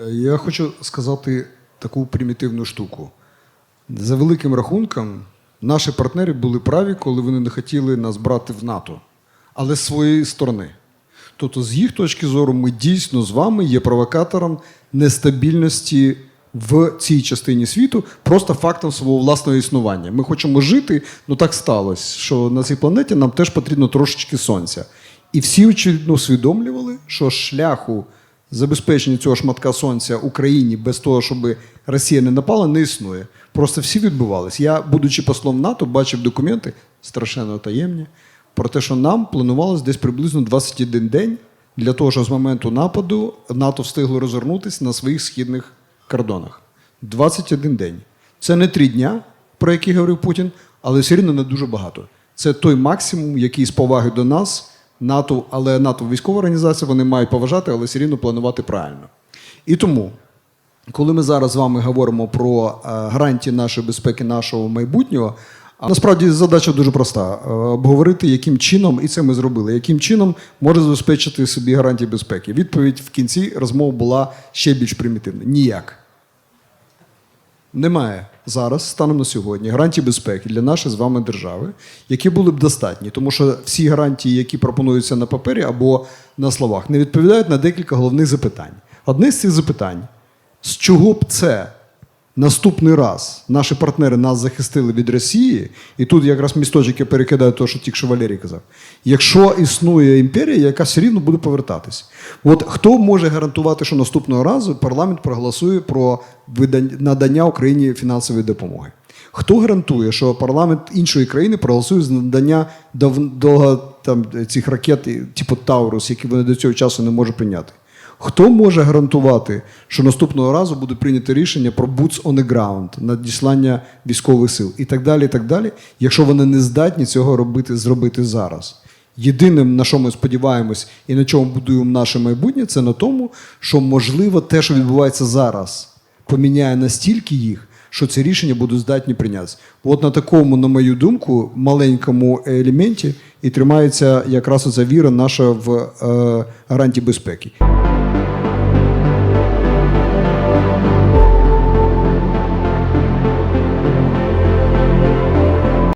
Е, Я хочу сказати таку примітивну штуку. За великим рахунком, наші партнери були праві, коли вони не хотіли нас брати в НАТО, але з своєї сторони. Тобто, з їх точки зору, ми дійсно з вами є провокатором нестабільності в цій частині світу, просто фактом свого власного існування. Ми хочемо жити, ну так сталося, що на цій планеті нам теж потрібно трошечки сонця. І всі очевидно усвідомлювали, що шляху забезпечення цього шматка сонця Україні без того, щоб Росія не напала, не існує. Просто всі відбувались. Я, будучи послом НАТО, бачив документи страшенно таємні про те, що нам планувалось десь приблизно 21 день для того, щоб з моменту нападу НАТО встигло розвернутися на своїх східних кордонах. 21 день. Це не три дня, про які говорив Путін, але все рівно не дуже багато. Це той максимум, який з поваги до нас, НАТО, але НАТО військова організація, вони мають поважати, але все рівно планувати правильно. І тому, коли ми зараз з вами говоримо про е, гарантії нашої безпеки, нашого майбутнього, насправді задача дуже проста: е, обговорити, яким чином, і це ми зробили, яким чином може забезпечити собі гарантії безпеки. Відповідь в кінці розмови була ще більш примітивна: ніяк. Немає зараз, станом на сьогодні, гарантій безпеки для нашої з вами держави, які були б достатні, тому що всі гарантії, які пропонуються на папері або на словах, не відповідають на декілька головних запитань. Одне з цих запитань: з чого б це наступний раз наші партнери нас захистили від Росії, і тут якраз місточок я перекидаю те, що тільки що Валерій казав. Якщо існує імперія, яка все рівно буде повертатись, от хто може гарантувати, що наступного разу парламент проголосує про надання Україні фінансової допомоги? Хто гарантує, що парламент іншої країни проголосує за надання дов- довго там цих ракет, типу Таурус, які вони до цього часу не можуть прийняти? Хто може гарантувати, що наступного разу буде прийнято рішення про boots on the ground, надіслання військових сил і так далі, і так далі, якщо вони не здатні цього робити, зробити зараз? Єдиним, на що ми сподіваємось і на чому будуємо наше майбутнє, це на тому, що можливо те, що відбувається зараз, поміняє настільки їх, що ці рішення будуть здатні прийнятися. От на такому, на мою думку, маленькому елементі і тримається якраз оця віра наша в е, гарантії безпеки.